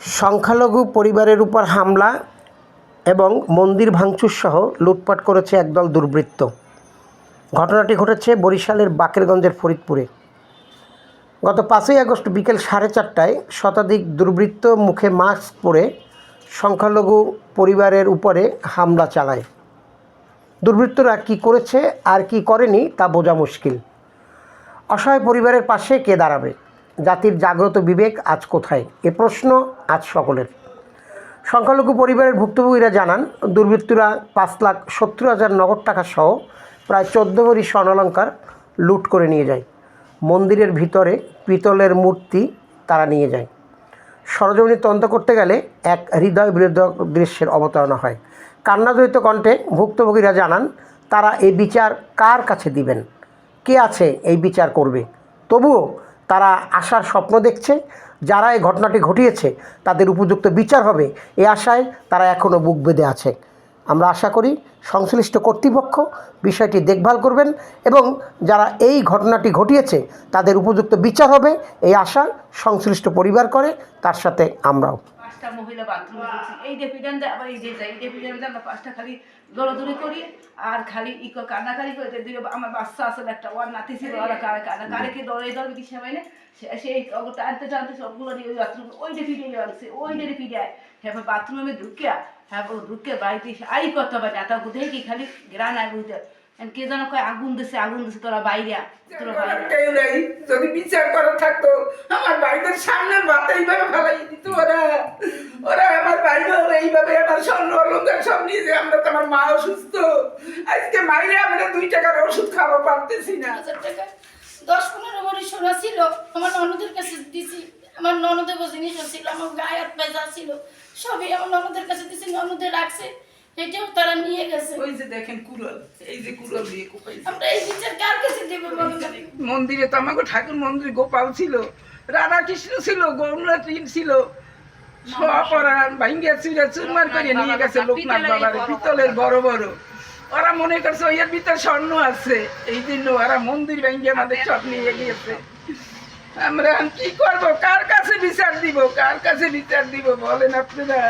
সংখ্যালঘু পরিবারের উপর হামলা এবং মন্দির ভাঙচুর সহ লুটপাট করেছে একদল দুর্বৃত্ত। ঘটনাটি ঘটেছে বরিশালের বাকেরগঞ্জের ফরিদপুরে। গত পাঁচই আগস্ট বিকেল সাড়ে চারটায় শতাধিক দুর্বৃত্ত মুখে মাস্ক পরে সংখ্যালঘু পরিবারের উপরে হামলা চালায়। দুর্বৃত্তরা কি করেছে, আর কি করেনি তা বোঝা মুশকিল। অসহায় পরিবারের পাশে কে দাঁড়াবে? জাতির জাগ্রত বিবেক আজ কোথায়? এ প্রশ্ন আজ সকলের। সংখ্যালঘু পরিবারের ভুক্তভোগীরা জানান, দুর্বৃত্তরা পাঁচ লাখ সত্তর হাজার নগদ টাকা সহ প্রায় চোদ্দ ভরি স্বর্ণালঙ্কার লুট করে নিয়ে যায়। মন্দিরের ভিতরে পিতলের মূর্তি তারা নিয়ে যায়। সরজমিনী তদন্ত করতে গেলে এক হৃদয় বিরোধক দৃশ্যের অবতারণা হয়। কান্নাজড়িত কণ্ঠে ভুক্তভোগীরা জানান, তারা এই বিচার কার কাছে দিবেন? কে আছে এই বিচার করবে? তবুও তারা আশার স্বপ্ন দেখছে, যারা এই ঘটনাটি ঘটিয়েছে, তাদের উপযুক্ত বিচার হবে এ আশায় তারা এখনও বুক বেঁধে আছে আমরা আশা করি সংশ্লিষ্ট কর্তৃপক্ষ বিষয়টি দেখভাল করবেন এবং যারা এই ঘটনাটি ঘটিয়েছে, তাদের উপযুক্ত বিচার হবে এই আশা সংশ্লিষ্ট পরিবার করে, তার সাথে আমরাও। পাঁচটা মহিলা বাথরুমে ঢুকছি। এই ডেপিডান দেয় আবার এই যে যাই এই ডেপিডান দেয় আমরা পাঁচটা খালি দৌড়াদৌড়ি করি আর খালি ই করে কান্নাকারি করে। দিকে আমার বাচ্চা আসলে একটা ওর নাতি ছিল ওরা কারে কারে কারে কে দৌড়ে দৌড়ে দিছে মানে সেই ওগুলো টানতে টানতে সবগুলো নিয়ে ওই বাথরুম ওই ডেপিডে আনছে ওই ডেপিডায় হ্যাঁ বাথরুমে ঢুকিয়া হ্যাঁ ঢুকে বাড়িতে আই করতে হবে না বুঝে কি খালি গ্রান বুঝতে কে যেন কয় আগুন দিছে আগুন দিছে তোরা বাইরে তোরা কেউ নেই যদি বিচার করা থাকতো আমার বাড়িতে সামনের মাথা এইভাবে ফেলাই দিত ওরা। স্বর্ণ অলঙ্কার সব নিয়ে যায় আমরা তো আমার মা অসুস্থ। আজকে মাইরে আমরা দুই টাকার ওষুধ খাওয়া পারতেছি না। হাজার টাকা। দশ পনেরো ভরি সোনা ছিল আমার ননদের কাছে দিছি। আমার ননদের জিনিসও ছিল আমার গায়ে হাত পায়ে যা ছিল সবই আমার ননদের কাছে দিছি ননদে রাখছে। এটাও তারা নিয়ে গেছে। ওই যে দেখেন কুড়াল এই যে কুড়াল দিয়ে কোপাইছে। আমরা এই বিচার কার কাছে দেবো? মন্দিরে তো আমাকে ঠাকুর মন্দির গোপাল ছিল রাধা কৃষ্ণ ছিল গৌরনাথ ছিল। সব ওরা ভাঙ্গিয়া চুরমার করে নিয়ে গেছে লোকনাথ বাবার পিতলের বড় বড়। ওরা মনে করছে ওইয়ের ভিতরে স্বর্ণ আছে। এই জন্য ওরা মন্দির ভেঙে আমাদের সব নিয়ে গিয়েছে। আমরা কি করব? কার কাছে বিচার দিব? কার কাছে বিচার দিব? বলেন আপনারা।